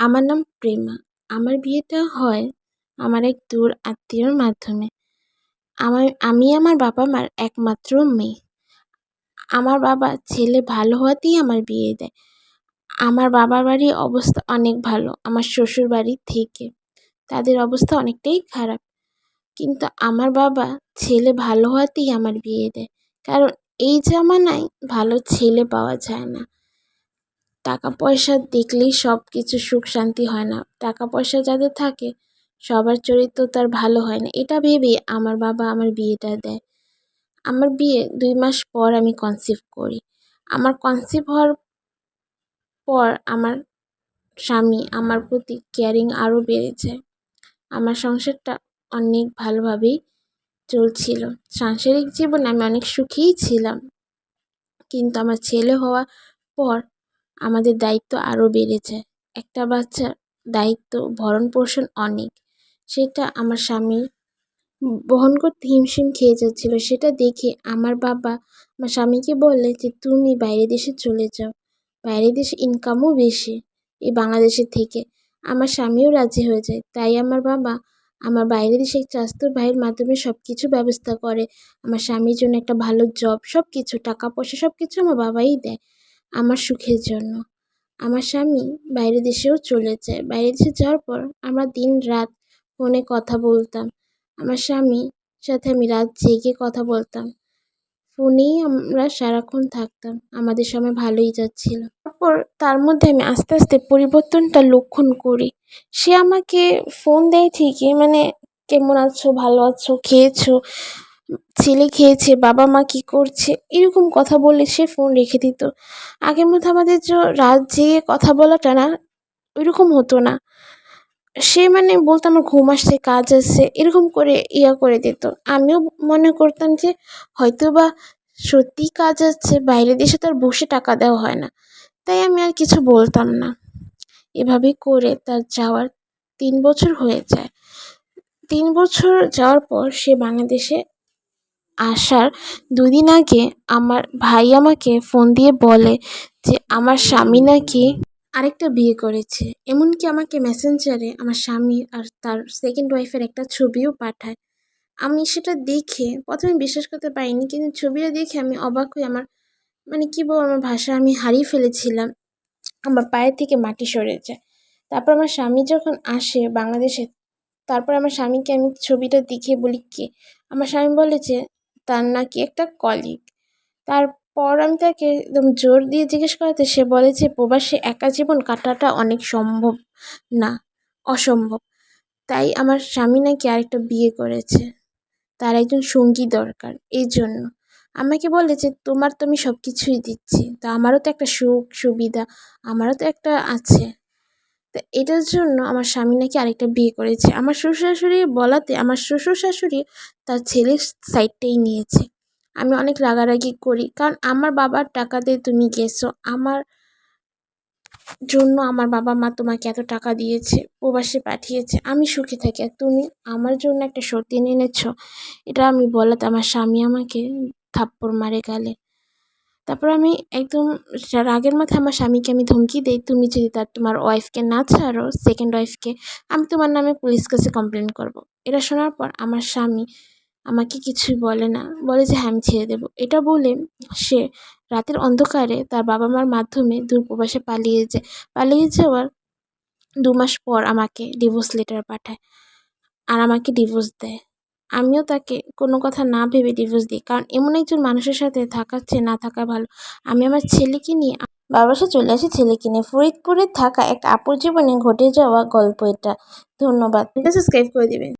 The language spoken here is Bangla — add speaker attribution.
Speaker 1: আমার নাম প্রেমা। আমার বিয়েটা হয় আমার এক দূর আত্মীয়র মাধ্যমে। আমার, আমি আমার বাবা মার একমাত্র মেয়ে। আমার বাবা ছেলে ভালো হওয়াতেই আমার বিয়ে দেয়। আমার বাবার বাড়ির অবস্থা অনেক ভালো, আমার শ্বশুর বাড়ির থেকে। তাদের অবস্থা অনেকটাই খারাপ। কিন্তু আমার বাবা ছেলে ভালো হওয়াতেই আমার বিয়ে দেয়। কারণ এই জামানায় ভালো ছেলে পাওয়া যায় না। টাকা পয়সা দেখলেই সব কিছু সুখ শান্তি হয় না। টাকা পয়সা যাদের থাকে, সবার চরিত্র তার ভালো হয় না। এটা ভেবে আমার বাবা আমার বিয়েটা দেয়। আমার বিয়ে দুই মাস পর আমি কনসিভ করি। আমার কনসিভ হওয়ার পর আমার স্বামী আমার প্রতি কেয়ারিং আরও বেড়ে যায় আমার সংসারটা অনেক ভালোভাবেই চলছিল। সাংসারিক জীবনে আমি অনেক সুখীই ছিলাম। কিন্তু আমার ছেলে হওয়ার পর আমাদের দায়িত্ব আরও বেড়ে যায় একটা বাচ্চার দায়িত্ব ভরণ পোষণ অনেক। সেটা আমার স্বামী বহন করতে হিমশিম খেয়ে যাচ্ছিল। সেটা দেখে আমার বাবা আমার স্বামীকে বললে যে, তুমি বাইরে দেশে চলে যাও। বাইরে দেশে ইনকামও বেশি এই বাংলাদেশের থেকে। আমার স্বামীও রাজি হয়ে যায়। তাই আমার বাবা আমার বাইরে দেশে চাস্তো ভাইয়ের মাধ্যমে সব কিছু ব্যবস্থা করে। আমার স্বামীর জন্য একটা ভালো জব সব কিছু টাকা পয়সা সব কিছু আমার বাবাই দেয়। আমার সুখের জন্য। আমার স্বামী বাইরে দেশেও চলে যায়। বাইরে দেশে যাওয়ার পর আমরা দিন রাত ফোনে কথা বলতাম। আমার স্বামীর সাথে আমি রাত জেগে কথা বলতাম। ফোনেই আমরা সারাক্ষণ থাকতাম। আমাদের সময় ভালোই যাচ্ছিল। তারপর তার মধ্যে আমি আস্তে আস্তে পরিবর্তনটা লক্ষণ করি। সে আমাকে ফোন দেয় ঠিকই মানে কেমন আছো, ভালো আছো, খেয়েছো? ছেলে খেয়েছে, বাবা মা কী করছে, এরকম কথা বলে সে ফোন রেখে দিত। আগের মতো আমাদের যে রাত জেগে কথা বলাটা না, ওইরকম হতো না। সে মানে বলতো আমার ঘুম আসছে, কাজ আছে, এরকম করে ইয়া করে দিত। আমিও মনে করতাম যে হয়তো বা সত্যিই কাজ আছে, বাইরের দেশে তো আর বসে টাকা দেওয়া হয় না। তাই আমি আর কিছু বলতাম না। এভাবে করে তার যাওয়ার তিন বছর হয়ে যায়। তিন বছর যাওয়ার পর সে বাংলাদেশে আসার দুদিন আগে আমার ভাই আমাকে ফোন দিয়ে বলে যে, আমার স্বামী নাকি আরেকটা বিয়ে করেছে। এমনকি আমাকে মেসেঞ্জারে আমার স্বামী আর তার সেকেন্ড ওয়াইফের একটা ছবিও পাঠায়। আমি সেটা দেখে প্রথমে বিশ্বাস করতে পারিনি, কিন্তু ছবিটা দেখে আমি অবাক হয়ে আমার মানে কী বলব, আমার ভাষা আমি হারিয়ে ফেলেছিলাম। আমার পায়ের থেকে মাটি সরে যায়। তারপর আমার স্বামী যখন আসে বাংলাদেশে, তারপর আমার স্বামীকে আমি ছবিটা দেখে বলি, কে? আমার স্বামী বলে যে তার নাকি একটা কলিগ তারপর আমি তাকে একদম জোর দিয়ে জিজ্ঞেস করাতে, সে বলে যে, প্রবাসে একা জীবন কাটাটা অনেক সম্ভব না, অসম্ভব। তাই আমার স্বামী নাকি আরেকটা বিয়ে করেছে। তার একজন সঙ্গী দরকার, এই জন্য। আমাকে বলে যে, তোমার তো আমি সব কিছুই দিচ্ছি। তা আমারও তো একটা সুখ, সুবিধা, আমারও তো একটা আছে। তা এটার জন্য আমার স্বামী নাকি আরেকটা বিয়ে করেছে। আমার শ্বশুর শাশুড়ি বলাতে আমার শ্বশুর শাশুড়ি তার ছেলের সাইডটাই নিয়েছে। আমি অনেক রাগারাগি করি। কারণ আমার বাবার টাকা দিয়ে তুমি গেছো। আমার জন্য আমার বাবা মা তোমাকে এত টাকা দিয়েছে, প্রবাসে পাঠিয়েছে। আমি সুখে থাকি। আর তুমি আমার জন্য একটা সতীন এনেছ। এটা আমি বলাতে আমার স্বামী আমাকে থাপ্পড় মারে গালে। তারপর আমি একদম রাগের মাথায় আমার স্বামীকে আমি ধমকি দিই, তুমি যদি তার, তোমার ওয়াইফকে না ছাড়ো সেকেন্ড ওয়াইফকে আমি তোমার নামে পুলিশ কাছে কমপ্লেন করব। এটা শোনার পর আমার স্বামী আমাকে কিছুই বলে না। বলে যে হ্যাঁ আমি ছেড়ে দেবো। এটা বলে সে রাতের অন্ধকারে তার বাবা মার মাধ্যমে দূর প্রবাসে পালিয়ে যায়। পালিয়ে যাওয়ার দু মাস পর আমাকে ডিভোর্স লেটার পাঠায়। আর আমাকে ডিভোর্স দেয়। আমিও তাকে কোনো কথা না ভেবে ডিভোর্স দিই। কারণ এমন একজন মানুষের সাথে থাকার চেয়ে না থাকা ভালো। আমি আমার ছেলেকে নিয়ে বারবাসে চলে আসি ছেলেকে নিয়ে। ফরিদপুরে থাকা এক আপুর জীবনে ঘটে যাওয়া গল্প এটা। ধন্যবাদ। সাবস্ক্রাইব করে দেবেন।